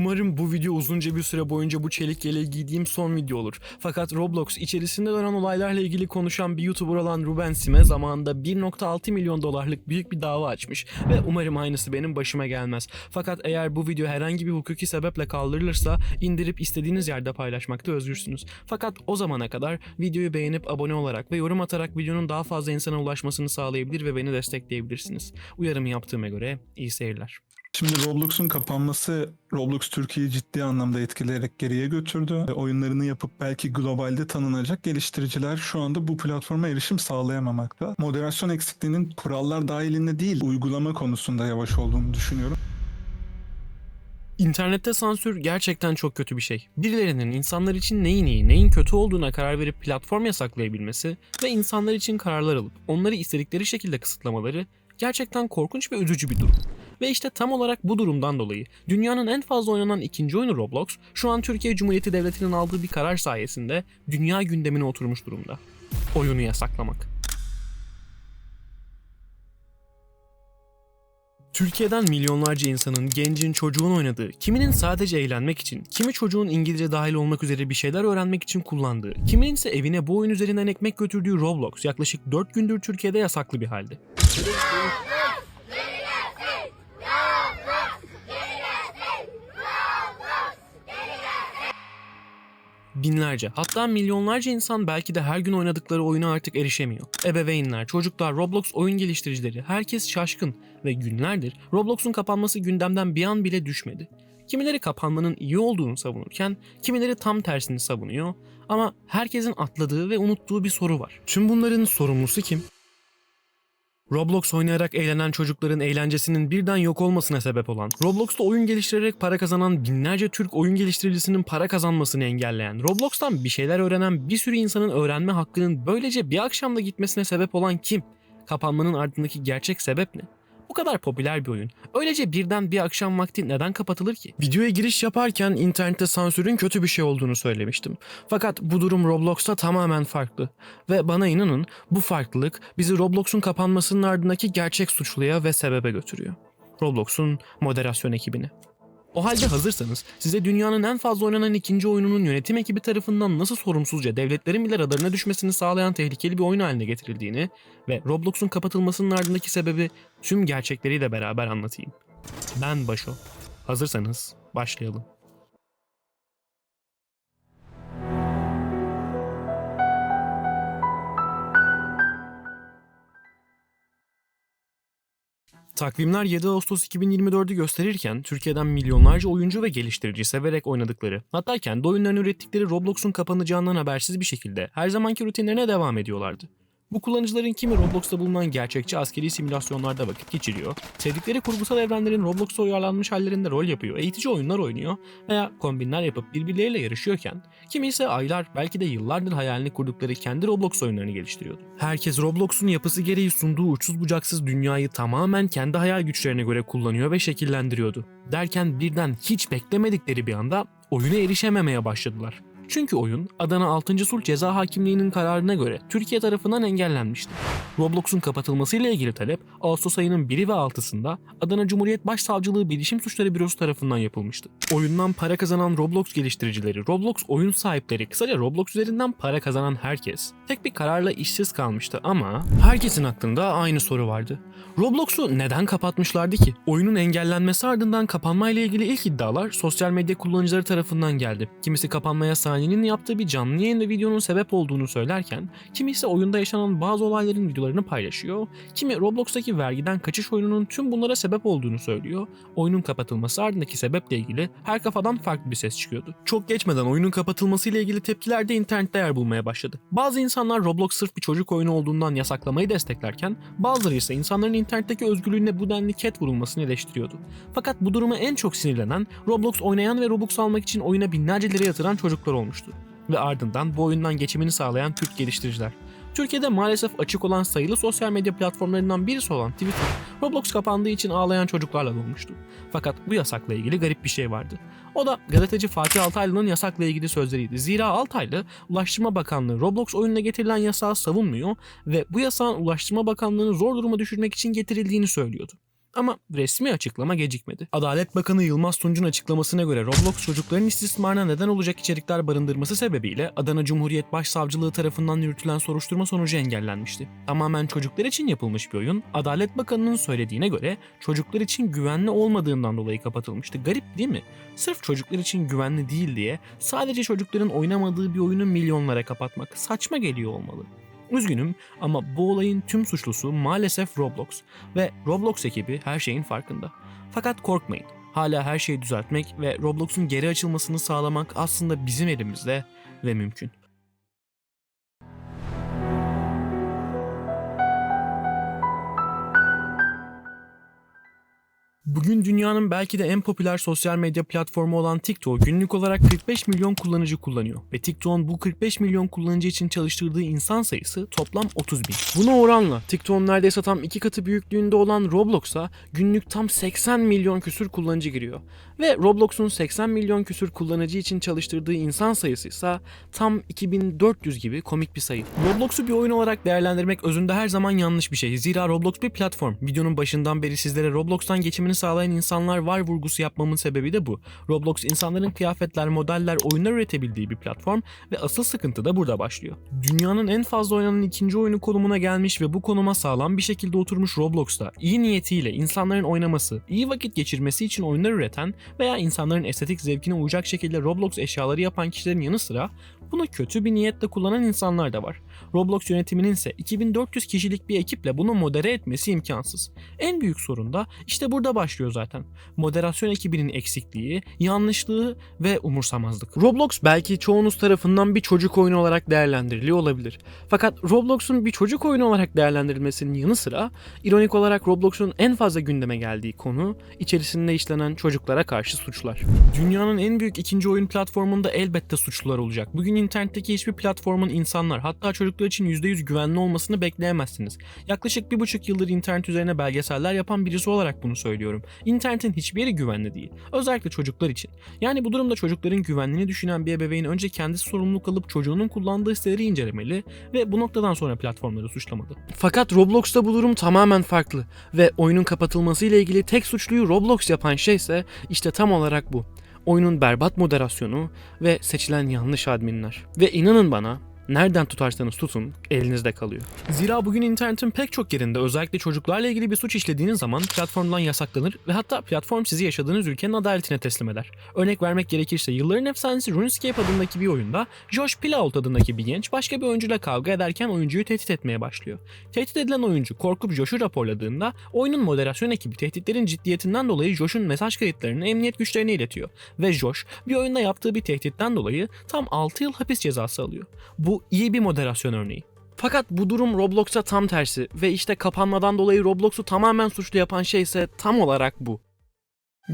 Umarım bu video uzunca bir süre boyunca bu çelik yeleği giydiğim son video olur. Fakat Roblox içerisinde dönen olaylarla ilgili konuşan bir YouTuber olan Ruben Sime zamanında 1.6 milyon dolarlık büyük bir dava açmış ve umarım aynısı benim başıma gelmez. Fakat eğer bu video herhangi bir hukuki sebeple kaldırılırsa indirip istediğiniz yerde paylaşmakta özgürsünüz. Fakat o zamana kadar videoyu beğenip abone olarak ve yorum atarak videonun daha fazla insana ulaşmasını sağlayabilir ve beni destekleyebilirsiniz. Uyarımı yaptığıma göre iyi seyirler. Şimdi Roblox'un kapanması Roblox Türkiye'yi ciddi anlamda etkileyerek geriye götürdü. Oyunlarını yapıp belki globalde tanınacak geliştiriciler şu anda bu platforma erişim sağlayamamakta. Moderasyon eksikliğinin kurallar dahilinde değil, uygulama konusunda yavaş olduğunu düşünüyorum. İnternette sansür gerçekten çok kötü bir şey. Birilerinin insanlar için neyin iyi, neyin kötü olduğuna karar verip platform yasaklayabilmesi ve insanlar için kararlar alıp onları istedikleri şekilde kısıtlamaları gerçekten korkunç ve üzücü bir durum. Ve işte tam olarak bu durumdan dolayı dünyanın en fazla oynanan ikinci oyunu Roblox şu an Türkiye Cumhuriyeti Devleti'nin aldığı bir karar sayesinde dünya gündemine oturmuş durumda. Oyunu yasaklamak. Türkiye'den milyonlarca insanın, gencin, çocuğun oynadığı, kiminin sadece eğlenmek için, kimi çocuğun İngilizce dahil olmak üzere bir şeyler öğrenmek için kullandığı, kiminin ise evine bu oyun üzerinden ekmek götürdüğü Roblox yaklaşık 4 gündür Türkiye'de yasaklı bir halde. Binlerce hatta milyonlarca insan belki de her gün oynadıkları oyuna artık erişemiyor. Ebeveynler, çocuklar, Roblox oyun geliştiricileri herkes şaşkın ve günlerdir Roblox'un kapanması gündemden bir an bile düşmedi. Kimileri kapanmanın iyi olduğunu savunurken kimileri tam tersini savunuyor ama herkesin atladığı ve unuttuğu bir soru var. Tüm bunların sorumlusu kim? Roblox oynayarak eğlenen çocukların eğlencesinin birden yok olmasına sebep olan, Roblox'ta oyun geliştirerek para kazanan binlerce Türk oyun geliştiricisinin para kazanmasını engelleyen, Roblox'tan bir şeyler öğrenen bir sürü insanın öğrenme hakkının böylece bir akşamda gitmesine sebep olan kim? Kapanmanın ardındaki gerçek sebep ne? Bu kadar popüler bir oyun. Öylece birden bir akşam vakti neden kapatılır ki? Videoya giriş yaparken internette sansürün kötü bir şey olduğunu söylemiştim. Fakat bu durum Roblox'ta tamamen farklı. Ve bana inanın bu farklılık bizi Roblox'un kapanmasının ardındaki gerçek suçluya ve sebebe götürüyor. Roblox'un moderasyon ekibine. O halde hazırsanız size dünyanın en fazla oynanan ikinci oyununun yönetim ekibi tarafından nasıl sorumsuzca devletlerin bile radarına düşmesini sağlayan tehlikeli bir oyun haline getirildiğini ve Roblox'un kapatılmasının ardındaki sebebi tüm gerçekleriyle beraber anlatayım. Ben Başo. Hazırsanız başlayalım. Takvimler 7 Ağustos 2024'ü gösterirken Türkiye'den milyonlarca oyuncu ve geliştirici severek oynadıkları, hatta kendi oyunlarını ürettikleri Roblox'un kapanacağından habersiz bir şekilde her zamanki rutinlerine devam ediyorlardı. Bu kullanıcıların kimi Roblox'ta bulunan gerçekçi askeri simülasyonlarda vakit geçiriyor, sevdikleri kurgusal evrenlerin Roblox'a uyarlanmış hallerinde rol yapıyor, eğitici oyunlar oynuyor veya kombinler yapıp birbirleriyle yarışıyorken, kimi ise aylar belki de yıllardır hayalini kurdukları kendi Roblox oyunlarını geliştiriyordu. Herkes Roblox'un yapısı gereği sunduğu uçsuz bucaksız dünyayı tamamen kendi hayal güçlerine göre kullanıyor ve şekillendiriyordu. Derken birden hiç beklemedikleri bir anda oyuna erişememeye başladılar. Çünkü oyun Adana 6. Sulh Ceza Hakimliği'nin kararına göre Türkiye tarafından engellenmişti. Roblox'un kapatılmasıyla ilgili talep Ağustos ayının 1'i ve 6'sında Adana Cumhuriyet Başsavcılığı Bilişim Suçları Bürosu tarafından yapılmıştı. Oyundan para kazanan Roblox geliştiricileri, Roblox oyun sahipleri, kısaca Roblox üzerinden para kazanan herkes tek bir kararla işsiz kalmıştı ama herkesin aklında aynı soru vardı. Roblox'u neden kapatmışlardı ki? Oyunun engellenmesi ardından kapanmayla ilgili ilk iddialar sosyal medya kullanıcıları tarafından geldi. Kimisi kapanmaya saniyenin yaptığı bir canlı yayın ve videonun sebep olduğunu söylerken, kimisi oyunda yaşanan bazı olayların videolarını paylaşıyor, kimi Roblox'taki vergiden kaçış oyununun tüm bunlara sebep olduğunu söylüyor. Oyunun kapatılması ardındaki sebeple ilgili her kafadan farklı bir ses çıkıyordu. Çok geçmeden oyunun kapatılmasıyla ilgili tepkiler de internette yer bulmaya başladı. Bazı insanlar Roblox sırf bir çocuk oyunu olduğundan yasaklamayı desteklerken, bazıları ise insanların internetteki özgürlüğüne bu denli ket vurulmasını eleştiriyordu. Fakat bu duruma en çok sinirlenen, Roblox oynayan ve Robux almak için oyuna binlerce lira yatıran çocuklar olmuştu. Ve ardından bu oyundan geçimini sağlayan Türk geliştiriciler. Türkiye'de maalesef açık olan sayılı sosyal medya platformlarından birisi olan Twitter, Roblox kapandığı için ağlayan çocuklarla dolmuştu. Fakat bu yasakla ilgili garip bir şey vardı. O da gazeteci Fatih Altaylı'nın yasakla ilgili sözleriydi. Zira Altaylı, Ulaştırma Bakanlığı Roblox oyununa getirilen yasağı savunmuyor ve bu yasağın Ulaştırma Bakanlığı'nı zor duruma düşürmek için getirildiğini söylüyordu. Ama resmi açıklama gecikmedi. Adalet Bakanı Yılmaz Tunç'un açıklamasına göre Roblox çocukların istismarına neden olacak içerikler barındırması sebebiyle Adana Cumhuriyet Başsavcılığı tarafından yürütülen soruşturma sonucu engellenmişti. Tamamen çocuklar için yapılmış bir oyun, Adalet Bakanı'nın söylediğine göre çocuklar için güvenli olmadığından dolayı kapatılmıştı. Garip değil mi? Sırf çocuklar için güvenli değil diye sadece çocukların oynamadığı bir oyunu milyonlara kapatmak saçma geliyor olmalı. Üzgünüm ama bu olayın tüm suçlusu maalesef Roblox ve Roblox ekibi her şeyin farkında. Fakat korkmayın. Hala her şeyi düzeltmek ve Roblox'un geri açılmasını sağlamak aslında bizim elimizde ve mümkün. Bugün dünyanın belki de en popüler sosyal medya platformu olan TikTok günlük olarak 45 milyon kullanıcı kullanıyor ve TikTok'un bu 45 milyon kullanıcı için çalıştırdığı insan sayısı toplam 30 bin. Buna oranla TikTok'un neredeyse tam iki katı büyüklüğünde olan Roblox'a günlük tam 80 milyon küsür kullanıcı giriyor. Ve Roblox'un 80 milyon küsür kullanıcı için çalıştırdığı insan sayısı ise tam 2400 gibi komik bir sayı. Roblox'u bir oyun olarak değerlendirmek özünde her zaman yanlış bir şey. Zira Roblox bir platform. Videonun başından beri sizlere Roblox'tan geçimini sağlayan insanlar var vurgusu yapmamın sebebi de bu. Roblox insanların kıyafetler, modeller, oyunlar üretebildiği bir platform ve asıl sıkıntı da burada başlıyor. Dünyanın en fazla oynanan ikinci oyunu konumuna gelmiş ve bu konuma sağlam bir şekilde oturmuş Roblox'ta iyi niyetiyle insanların oynaması, iyi vakit geçirmesi için oyunlar üreten veya insanların estetik zevkine uyacak şekilde Roblox eşyaları yapan kişilerin yanı sıra bunu kötü bir niyetle kullanan insanlar da var. Roblox yönetiminin ise 2400 kişilik bir ekiple bunu modere etmesi imkansız. En büyük sorun da işte burada başlıyor zaten. Moderasyon ekibinin eksikliği, yanlışlığı ve umursamazlık. Roblox belki çoğunuz tarafından bir çocuk oyunu olarak değerlendiriliyor olabilir. Fakat Roblox'un bir çocuk oyunu olarak değerlendirilmesinin yanı sıra ironik olarak Roblox'un en fazla gündeme geldiği konu içerisinde işlenen çocuklara karşı suçlar. Dünyanın en büyük ikinci oyun platformunda elbette suçlular olacak. Bugün internetteki hiçbir platformun insanlar hatta çocuklar için %100 güvenli olmasını bekleyemezsiniz. Yaklaşık bir buçuk yıldır internet üzerine belgeseller yapan birisi olarak bunu söylüyorum. İnternetin hiçbir yeri güvenli değil. Özellikle çocuklar için. Yani bu durumda çocukların güvenliğini düşünen bir ebeveyn önce kendisi sorumluluk alıp çocuğunun kullandığı siteleri incelemeli ve bu noktadan sonra platformları suçlamalı. Fakat Roblox'ta bu durum tamamen farklı ve oyunun kapatılması ile ilgili tek suçluyu Roblox yapan şey ise işte tam olarak bu. Oyunun berbat moderasyonu ve seçilen yanlış adminler. Ve inanın bana nereden tutarsanız tutun elinizde kalıyor. Zira bugün internetin pek çok yerinde özellikle çocuklarla ilgili bir suç işlediğiniz zaman platformdan yasaklanır ve hatta platform sizi yaşadığınız ülkenin adaletine teslim eder. Örnek vermek gerekirse yılların efsanesi RuneScape adındaki bir oyunda Josh Pilault adındaki bir genç başka bir oyuncuyla kavga ederken oyuncuyu tehdit etmeye başlıyor. Tehdit edilen oyuncu korkup Josh'u raporladığında oyunun moderasyon ekibi tehditlerin ciddiyetinden dolayı Josh'un mesaj kayıtlarını emniyet güçlerine iletiyor ve Josh bir oyunda yaptığı bir tehditten dolayı tam 6 yıl hapis cezası alıyor. Bu iyi bir moderasyon örneği. Fakat bu durum Roblox'a tam tersi ve işte kapanmadan dolayı Roblox'u tamamen suçlu yapan şey ise tam olarak bu.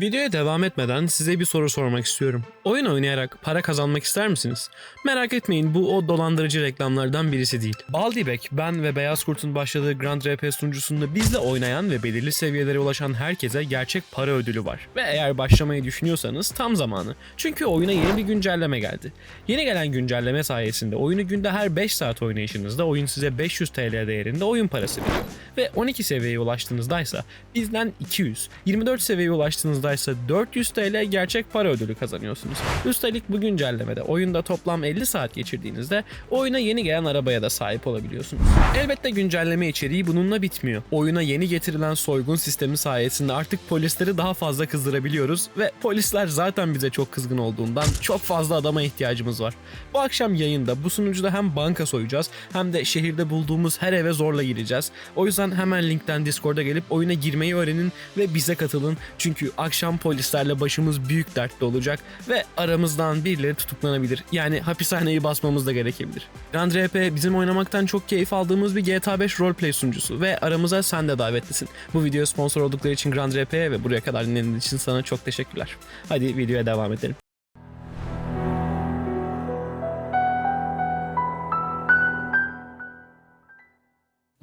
Videoya devam etmeden size bir soru sormak istiyorum. Oyun oynayarak para kazanmak ister misiniz? Merak etmeyin bu o dolandırıcı reklamlardan birisi değil. Baldibek, ben ve Beyaz Kurt'un başladığı Grand RP sunucusunda bizle oynayan ve belirli seviyelere ulaşan herkese gerçek para ödülü var. Ve eğer başlamayı düşünüyorsanız tam zamanı. Çünkü oyuna yeni bir güncelleme geldi. Yeni gelen güncelleme sayesinde oyunu günde her 5 saat oynayışınızda oyun size 500 TL değerinde oyun parası veriyor. Ve 12 seviyeye ulaştığınızda ise bizden 200, 24 seviyeye ulaştığınızda ise 400 TL gerçek para ödülü kazanıyorsunuz. Üstelik bu güncellemede oyunda toplam 50 saat geçirdiğinizde oyuna yeni gelen arabaya da sahip olabiliyorsunuz. Elbette güncelleme içeriği bununla bitmiyor. Oyuna yeni getirilen soygun sistemi sayesinde artık polisleri daha fazla kızdırabiliyoruz ve polisler zaten bize çok kızgın olduğundan çok fazla adama ihtiyacımız var. Bu akşam yayında bu sunucuda hem banka soyacağız hem de şehirde bulduğumuz her eve zorla gireceğiz. O yüzden hemen linkten Discord'a gelip oyuna girmeyi öğrenin ve bize katılın. Çünkü akşam polislerle başımız büyük dertte olacak ve aramızdan birileri tutuklanabilir. Yani hapishaneyi basmamız da gerekebilir. Grand RP bizim oynamaktan çok keyif aldığımız bir GTA 5 roleplay sunucusu ve aramıza sen de davetlisin. Bu video sponsor oldukları için Grand RP'ye ve buraya kadar dinlediğin için sana çok teşekkürler. Hadi videoya devam edelim.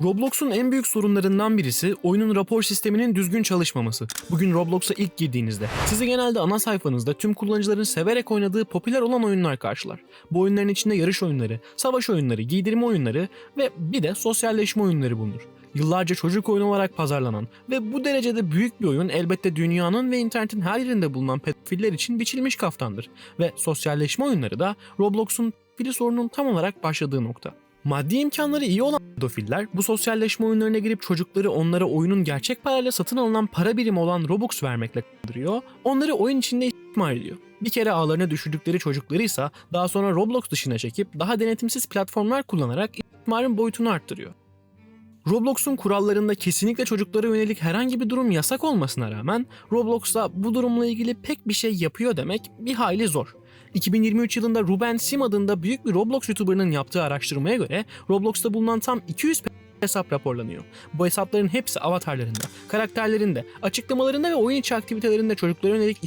Roblox'un en büyük sorunlarından birisi oyunun rapor sisteminin düzgün çalışmaması. Bugün Roblox'a ilk girdiğinizde sizi genelde ana sayfanızda tüm kullanıcıların severek oynadığı popüler olan oyunlar karşılar. Bu oyunların içinde yarış oyunları, savaş oyunları, giydirme oyunları ve bir de sosyalleşme oyunları bulunur. Yıllarca çocuk oyunu olarak pazarlanan ve bu derecede büyük bir oyun elbette dünyanın ve internetin her yerinde bulunan pedofiller için biçilmiş kaftandır. Ve sosyalleşme oyunları da Roblox'un pedofili sorunun tam olarak başladığı nokta. Maddi imkanları iyi olan pedofiller bu sosyalleşme oyunlarına girip çocukları onlara oyunun gerçek parayla satın alınan para birimi olan Robux vermekle kandırıyor, onları oyun içinde istismar ediyor. Bir kere ağlarına düşürdükleri çocukları ise daha sonra Roblox dışına çekip daha denetimsiz platformlar kullanarak istismarın boyutunu arttırıyor. Roblox'un kurallarında kesinlikle çocuklara yönelik herhangi bir durum yasak olmasına rağmen Roblox'ta bu durumla ilgili pek bir şey yapıyor demek bir hayli zor. 2023 yılında Ruben Sim adında büyük bir Roblox YouTuber'ının yaptığı araştırmaya göre Roblox'ta bulunan tam 200 hesap raporlanıyor. Bu hesapların hepsi avatarlarında, karakterlerinde, açıklamalarında ve oyun içi aktivitelerinde çocuklara yönelik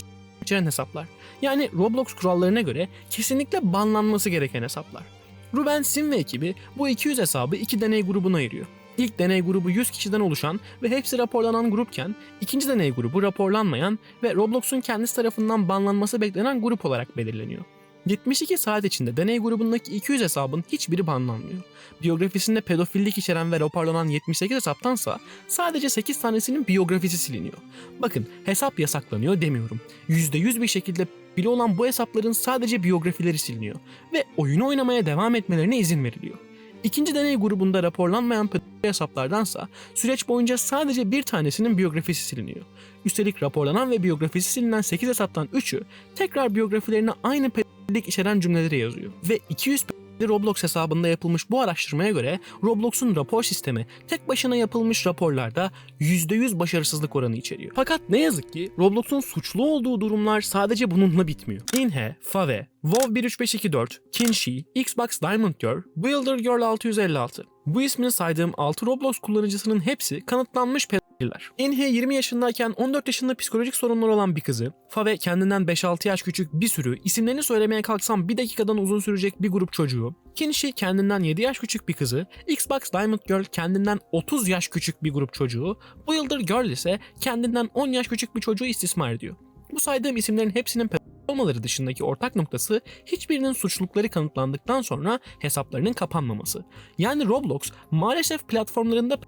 içeren hesaplar. Yani Roblox kurallarına göre kesinlikle banlanması gereken hesaplar. Ruben Sim ve ekibi bu 200 hesabı iki deney grubuna ayırıyor. İlk deney grubu 100 kişiden oluşan ve hepsi raporlanan grupken ikinci deney grubu raporlanmayan ve Roblox'un kendisi tarafından banlanması beklenen grup olarak belirleniyor. 72 saat içinde deney grubundaki 200 hesabın hiçbiri banlanmıyor. Biyografisinde pedofillik içeren ve raporlanan 78 hesaptansa sadece 8 tanesinin biyografisi siliniyor. Bakın hesap yasaklanıyor demiyorum. %100 bir şekilde bile olan bu hesapların sadece biyografileri siliniyor ve oyunu oynamaya devam etmelerine izin veriliyor. İkinci deney grubunda raporlanmayan pedofil hesaplardansa süreç boyunca sadece bir tanesinin biyografisi siliniyor. Üstelik raporlanan ve biyografisi silinen 8 hesaptan 3'ü tekrar biyografilerine aynı pedofillik içeren cümleleri yazıyor. Ve 200 pedofili Roblox hesabında yapılmış bu araştırmaya göre Roblox'un rapor sistemi tek başına yapılmış raporlarda %100 başarısızlık oranı içeriyor. Fakat ne yazık ki Roblox'un suçlu olduğu durumlar sadece bununla bitmiyor. Inhe, Fave, WoW 13524, Kinshi, Xbox Diamond Girl, Builder Girl 656. Bu ismini saydığım 6 Roblox kullanıcısının hepsi kanıtlanmış pedofiller. Inhe 20 yaşındayken 14 yaşında psikolojik sorunları olan bir kızı, Fave kendinden 5-6 yaş küçük bir sürü, isimlerini söylemeye kalksam bir dakikadan uzun sürecek bir grup çocuğu, Kinshi kendinden 7 yaş küçük bir kızı, Xbox Diamond Girl kendinden 30 yaş küçük bir grup çocuğu, Builder Girl ise kendinden 10 yaş küçük bir çocuğu istismar ediyor. Bu saydığım isimlerin hepsinin olmaları dışındaki ortak noktası hiçbirinin suçlulukları kanıtlandıktan sonra hesaplarının kapanmaması. Yani Roblox maalesef platformlarında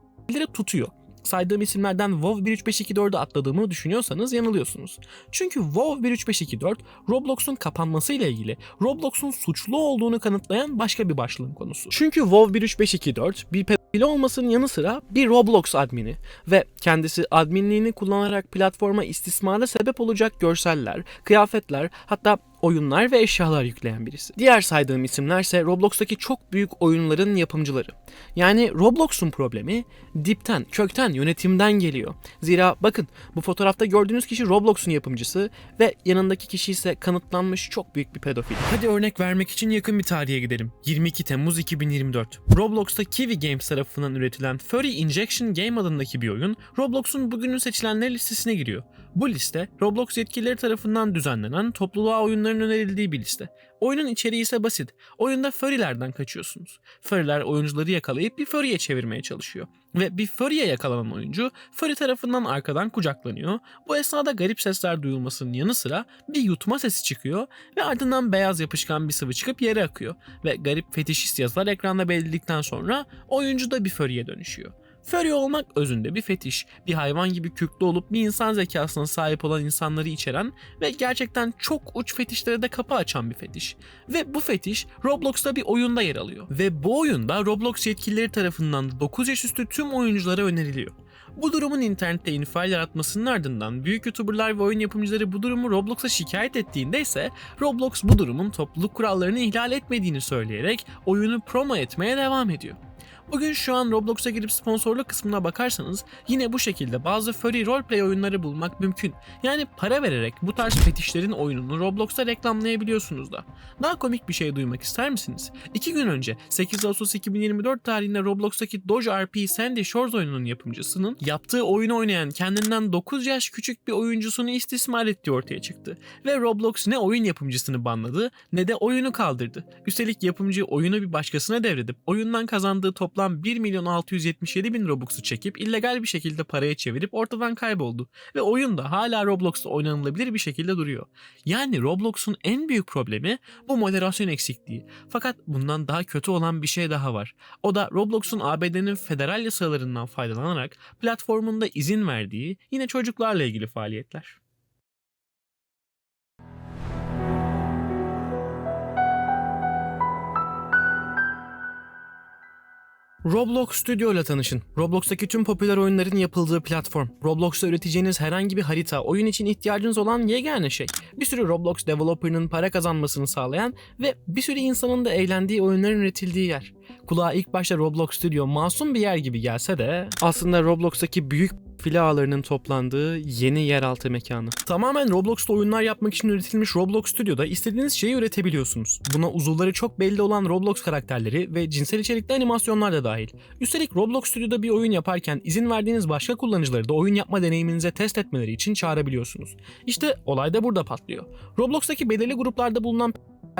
tutuyor. Saydığım isimlerden WoW 13524'ü atladığımı düşünüyorsanız yanılıyorsunuz. Çünkü WoW 13524 Roblox'un kapanması ile ilgili Roblox'un suçlu olduğunu kanıtlayan başka bir başlığın konusu. Çünkü WoW 13524 bir pedofili olmasının yanı sıra bir Roblox admini ve kendisi adminliğini kullanarak platforma istismara sebep olacak görseller, kıyafetler hatta oyunlar ve eşyalar yükleyen birisi. Diğer saydığım isimler ise Roblox'taki çok büyük oyunların yapımcıları. Yani Roblox'un problemi dipten, kökten, yönetimden geliyor. Zira bakın bu fotoğrafta gördüğünüz kişi Roblox'un yapımcısı ve yanındaki kişi ise kanıtlanmış çok büyük bir pedofil. Hadi örnek vermek için yakın bir tarihe gidelim. 22 Temmuz 2024. Roblox'ta Kiwi Games tarafından üretilen Furry Injection Game adındaki bir oyun Roblox'un bugünün seçilenler listesine giriyor. Bu liste Roblox yetkilileri tarafından düzenlenen topluluğa oyunların önerildiği bir liste. Oyunun içeriği ise basit. Oyunda furry'lerden kaçıyorsunuz. Furry'ler oyuncuları yakalayıp bir furry'e çevirmeye çalışıyor. Ve bir furry'e yakalanan oyuncu furry tarafından arkadan kucaklanıyor. Bu esnada garip sesler duyulmasının yanı sıra bir yutma sesi çıkıyor ve ardından beyaz yapışkan bir sıvı çıkıp yere akıyor. Ve garip fetişist yazılar ekranda belirledikten sonra oyuncu da bir furry'e dönüşüyor. Furry olmak özünde bir fetiş, bir hayvan gibi köklü olup bir insan zekasına sahip olan insanları içeren ve gerçekten çok uç fetişlere de kapı açan bir fetiş. Ve bu fetiş Roblox'ta bir oyunda yer alıyor. Ve bu oyunda Roblox yetkilileri tarafından 9 yaş üstü tüm oyunculara öneriliyor. Bu durumun internette infial yaratmasının ardından büyük YouTuber'lar ve oyun yapımcıları bu durumu Roblox'a şikayet ettiğinde ise Roblox bu durumun topluluk kurallarını ihlal etmediğini söyleyerek oyunu promo etmeye devam ediyor. Bugün şu an Roblox'a girip sponsorluk kısmına bakarsanız yine bu şekilde bazı furry roleplay oyunları bulmak mümkün. Yani para vererek bu tarz fetişlerin oyununu Roblox'ta reklamlayabiliyorsunuz da. Daha komik bir şey duymak ister misiniz? 2 gün önce 8 Ağustos 2024 tarihinde Roblox'taki Doge RP Sandy Shores oyununun yapımcısının yaptığı oyunu oynayan kendinden 9 yaş küçük bir oyuncusunu istismar ettiği ortaya çıktı. Ve Roblox ne oyun yapımcısını banladı ne de oyunu kaldırdı. Üstelik yapımcı oyunu bir başkasına devredip oyundan kazandığı toplam toplam 1 milyon 677 bin Robux'u çekip illegal bir şekilde paraya çevirip ortadan kayboldu. Ve oyun da hala Roblox'ta oynanılabilir bir şekilde duruyor. Yani Roblox'un en büyük problemi bu moderasyon eksikliği. Fakat bundan daha kötü olan bir şey daha var. O da Roblox'un ABD'nin federal yasalarından faydalanarak platformunda izin verdiği yine çocuklarla ilgili faaliyetler. Roblox Studio ile tanışın. Roblox'taki tüm popüler oyunların yapıldığı platform. Roblox'ta üreteceğiniz herhangi bir harita, oyun için ihtiyacınız olan yegane şey. Bir sürü Roblox developer'ının para kazanmasını sağlayan ve bir sürü insanın da eğlendiği oyunların üretildiği yer. Kulağa ilk başta Roblox Studio masum bir yer gibi gelse de aslında Roblox'taki büyük file ağlarının toplandığı yeni yeraltı mekanı. Tamamen Roblox'ta oyunlar yapmak için üretilmiş Roblox Studio'da istediğiniz şeyi üretebiliyorsunuz. Buna uzuvları çok belli olan Roblox karakterleri ve cinsel içerikli animasyonlar da dahil. Üstelik Roblox Studio'da bir oyun yaparken izin verdiğiniz başka kullanıcıları da oyun yapma deneyiminize test etmeleri için çağırabiliyorsunuz. İşte olay da burada patlıyor. Roblox'taki belirli gruplarda bulunan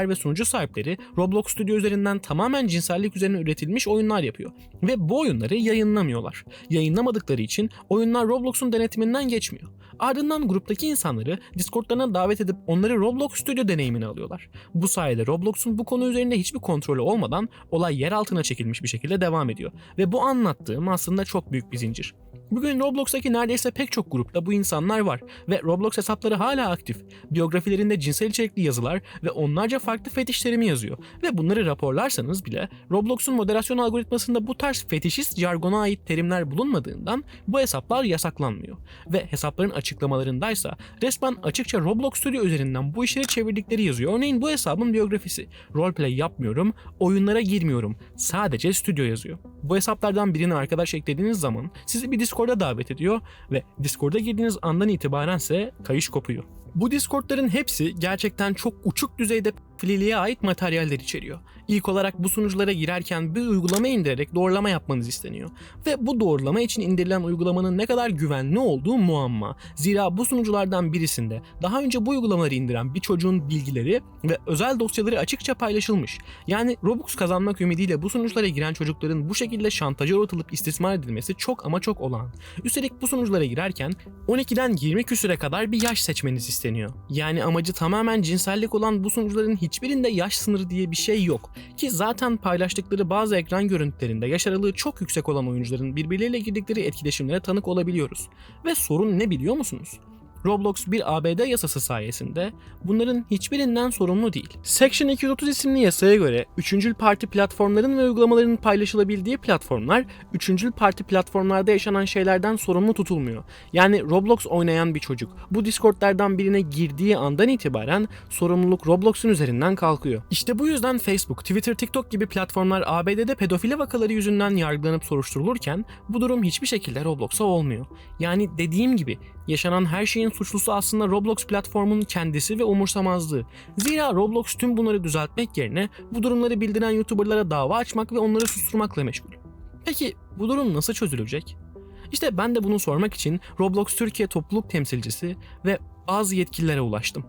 ve sunucu sahipleri Roblox Studio üzerinden tamamen cinsellik üzerine üretilmiş oyunlar yapıyor. Ve bu oyunları yayınlamıyorlar. Yayınlamadıkları için oyunlar Roblox'un denetiminden geçmiyor. Ardından gruptaki insanları Discord'larına davet edip onları Roblox Studio deneyimine alıyorlar. Bu sayede Roblox'un bu konu üzerinde hiçbir kontrolü olmadan olay yer altına çekilmiş bir şekilde devam ediyor. Ve bu anlattığım aslında çok büyük bir zincir. Bugün Roblox'taki neredeyse pek çok grupta bu insanlar var ve Roblox hesapları hala aktif. Biyografilerinde cinsel içerikli yazılar ve onlarca farklı fetiş terimi yazıyor ve bunları raporlarsanız bile Roblox'un moderasyon algoritmasında bu tarz fetişist jargona ait terimler bulunmadığından bu hesaplar yasaklanmıyor. Ve hesapların açıklamalarındaysa resmen açıkça Roblox Studio üzerinden bu işleri çevirdikleri yazıyor. Örneğin bu hesabın biyografisi. Roleplay yapmıyorum, oyunlara girmiyorum. Sadece stüdyo yazıyor. Bu hesaplardan birini arkadaş eklediğiniz zaman sizi bir Discord'a davet ediyor ve Discord'a girdiğiniz andan itibarense kayış kopuyor. Bu Discord'ların hepsi gerçekten çok uçuk düzeyde fililiğe ait materyaller içeriyor. İlk olarak bu sunuculara girerken bir uygulama indirerek doğrulama yapmanız isteniyor. Ve bu doğrulama için indirilen uygulamanın ne kadar güvenli olduğu muamma. Zira bu sunuculardan birisinde daha önce bu uygulamaları indiren bir çocuğun bilgileri ve özel dosyaları açıkça paylaşılmış. Yani Robux kazanmak ümidiyle bu sunuculara giren çocukların bu şekilde şantaja uğratılıp istismar edilmesi çok ama çok olağan. Üstelik bu sunuculara girerken 12'den 20 küsüre kadar bir yaş seçmeniz isteniyor. Yani amacı tamamen cinsellik olan bu sunucuların hiçbirinde yaş sınırı diye bir şey yok. Ki zaten paylaştıkları bazı ekran görüntülerinde yaş aralığı çok yüksek olan oyuncuların birbirleriyle girdikleri etkileşimlere tanık olabiliyoruz. Ve sorun ne biliyor musunuz? Roblox bir ABD yasası sayesinde bunların hiçbirinden sorumlu değil. Section 230 isimli yasaya göre üçüncül parti platformların ve uygulamaların paylaşılabildiği platformlar üçüncül parti platformlarda yaşanan şeylerden sorumlu tutulmuyor. Yani Roblox oynayan bir çocuk bu Discord'lardan birine girdiği andan itibaren sorumluluk Roblox'un üzerinden kalkıyor. İşte bu yüzden Facebook, Twitter, TikTok gibi platformlar ABD'de pedofili vakaları yüzünden yargılanıp soruşturulurken bu durum hiçbir şekilde Roblox'a olmuyor. Yani dediğim gibi yaşanan her şeyin suçlusu aslında Roblox platformunun kendisi ve umursamazlığı. Zira Roblox tüm bunları düzeltmek yerine bu durumları bildiren YouTuber'lara dava açmak ve onları susturmakla meşgul. Peki bu durum nasıl çözülecek? İşte ben de bunu sormak için Roblox Türkiye topluluk temsilcisi ve bazı yetkililere ulaştım.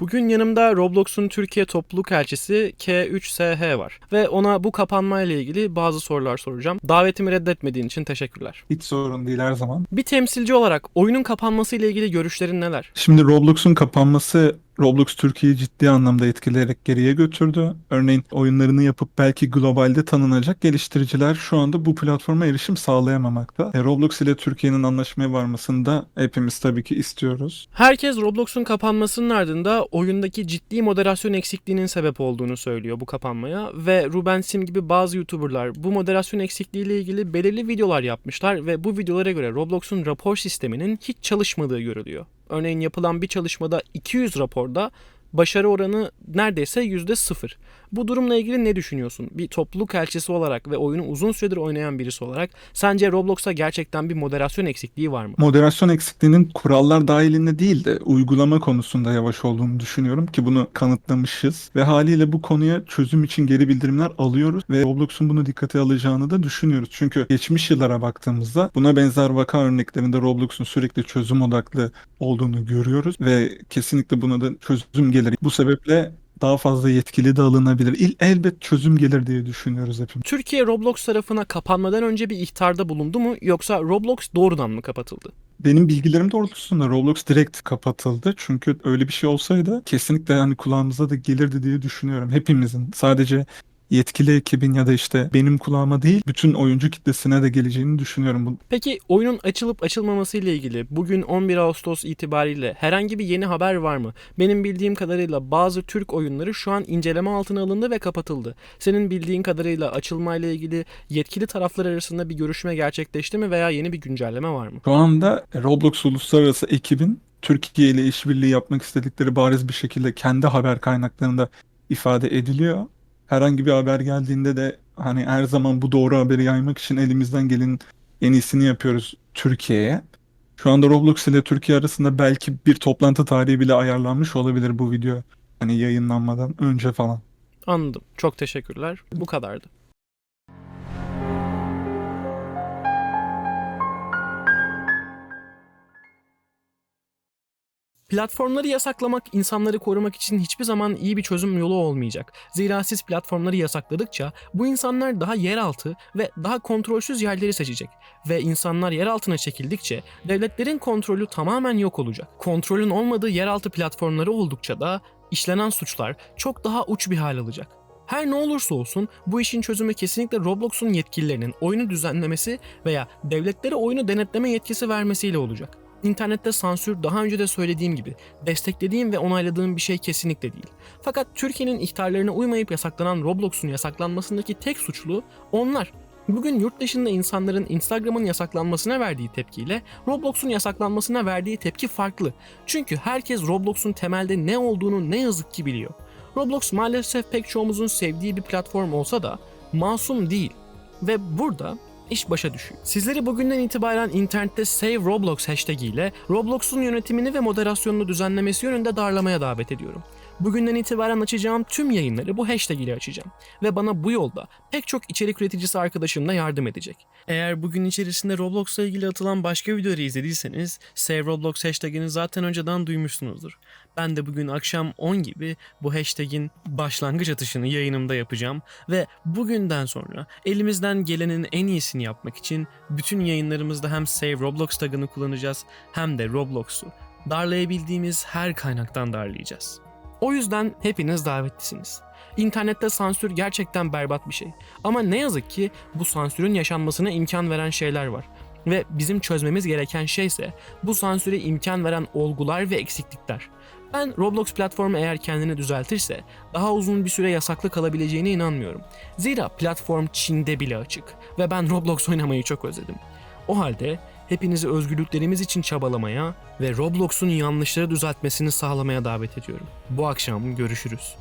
Bugün yanımda Roblox'un Türkiye topluluk elçisi K3SH var ve ona bu kapanmayla ilgili bazı sorular soracağım. Davetimi reddetmediğin için teşekkürler. Hiç sorun değil her zaman. Bir temsilci olarak oyunun kapanması ile ilgili görüşlerin neler? Şimdi Roblox'un kapanması Roblox Türkiye'yi ciddi anlamda etkileyerek geriye götürdü. Örneğin oyunlarını yapıp belki globalde tanınacak geliştiriciler şu anda bu platforma erişim sağlayamamakta. E, Roblox ile Türkiye'nin anlaşmaya varmasını da hepimiz tabii ki istiyoruz. Herkes Roblox'un kapanmasının ardında oyundaki ciddi moderasyon eksikliğinin sebep olduğunu söylüyor bu kapanmaya ve Ruben Sim gibi bazı YouTuber'lar bu moderasyon eksikliği ile ilgili belirli videolar yapmışlar ve bu videolara göre Roblox'un rapor sisteminin hiç çalışmadığı görülüyor. Örneğin yapılan bir çalışmada 200 raporda başarı oranı neredeyse %0. Bu durumla ilgili ne düşünüyorsun? Bir topluluk elçisi olarak ve oyunu uzun süredir oynayan birisi olarak sence Roblox'ta gerçekten bir moderasyon eksikliği var mı? Moderasyon eksikliğinin kurallar dahilinde değil de uygulama konusunda yavaş olduğunu düşünüyorum ki bunu kanıtlamışız. Ve haliyle bu konuya çözüm için geri bildirimler alıyoruz ve Roblox'un bunu dikkate alacağını da düşünüyoruz. Çünkü geçmiş yıllara baktığımızda buna benzer vaka örneklerinde Roblox'un sürekli çözüm odaklı olduğunu görüyoruz ve kesinlikle buna da çözüm gelir. Bu sebeple daha fazla yetkili de alınabilir. İl, elbet çözüm gelir diye düşünüyoruz hepimiz. Türkiye Roblox tarafına kapanmadan önce bir ihtarda bulundu mu yoksa Roblox doğrudan mı kapatıldı? Benim bilgilerim doğrultusunda Roblox direkt kapatıldı. Çünkü öyle bir şey olsaydı kesinlikle yani kulağımıza da gelirdi diye düşünüyorum. Hepimizin sadece yetkili ekibin ya da işte benim kulağıma değil bütün oyuncu kitlesine de geleceğini düşünüyorum. Peki oyunun açılıp açılmaması ile ilgili bugün 11 Ağustos itibariyle herhangi bir yeni haber var mı? Benim bildiğim kadarıyla bazı Türk oyunları şu an inceleme altına alındı ve kapatıldı. Senin bildiğin kadarıyla açılmayla ilgili yetkili taraflar arasında bir görüşme gerçekleşti mi veya yeni bir güncelleme var mı? Şu anda Roblox uluslararası ekibin Türkiye ile işbirliği yapmak istedikleri bariz bir şekilde kendi haber kaynaklarında ifade ediliyor. Herhangi bir haber geldiğinde de hani her zaman bu doğru haberi yaymak için elimizden gelenin en iyisini yapıyoruz Türkiye'ye. Şu anda Roblox ile Türkiye arasında belki bir toplantı tarihi bile ayarlanmış olabilir bu video hani yayınlanmadan önce falan. Anladım. Çok teşekkürler. Bu kadardı. Platformları yasaklamak insanları korumak için hiçbir zaman iyi bir çözüm yolu olmayacak. Zira siz platformları yasakladıkça bu insanlar daha yeraltı ve daha kontrolsüz yerleri seçecek. Ve insanlar yer altına çekildikçe devletlerin kontrolü tamamen yok olacak. Kontrolün olmadığı yeraltı platformları oldukça da işlenen suçlar çok daha uç bir hal alacak. Her ne olursa olsun bu işin çözümü kesinlikle Roblox'un yetkililerinin oyunu düzenlemesi veya devletlere oyunu denetleme yetkisi vermesiyle olacak. İnternette sansür daha önce de söylediğim gibi desteklediğim ve onayladığım bir şey kesinlikle değil. Fakat Türkiye'nin ihtarlarına uymayıp yasaklanan Roblox'un yasaklanmasındaki tek suçlu onlar. Bugün yurt dışında insanların Instagram'ın yasaklanmasına verdiği tepkiyle Roblox'un yasaklanmasına verdiği tepki farklı. Çünkü herkes Roblox'un temelde ne olduğunu ne yazık ki biliyor. Roblox maalesef pek çoğumuzun sevdiği bir platform olsa da masum değil. Ve burada iş başa düşüyor. Sizleri bugünden itibaren internette Save Roblox hashtag ile Roblox'un yönetimini ve moderasyonunu düzenlemesi yönünde darlamaya davet ediyorum. Bugünden itibaren açacağım tüm yayınları bu hashtag ile açacağım. Ve bana bu yolda pek çok içerik üreticisi arkadaşım da yardım edecek. Eğer bugün içerisinde Roblox'la ilgili atılan başka videoları izlediyseniz Save Roblox hashtagini zaten önceden duymuşsunuzdur. Ben de bugün akşam 10 gibi bu hashtagin başlangıç atışını yayınımda yapacağım ve bugünden sonra elimizden gelenin en iyisini yapmak için bütün yayınlarımızda hem Save Roblox tagını kullanacağız hem de Roblox'u darlayabildiğimiz her kaynaktan darlayacağız. O yüzden hepiniz davetlisiniz. İnternette sansür gerçekten berbat bir şey. Ama ne yazık ki bu sansürün yaşanmasına imkan veren şeyler var. Ve bizim çözmemiz gereken şey ise bu sansüre imkan veren olgular ve eksiklikler. Ben Roblox platformu eğer kendini düzeltirse daha uzun bir süre yasaklı kalabileceğine inanmıyorum. Zira platform Çin'de bile açık ve ben Roblox oynamayı çok özledim. O halde hepinizi özgürlüklerimiz için çabalamaya ve Roblox'un yanlışları düzeltmesini sağlamaya davet ediyorum. Bu akşam görüşürüz.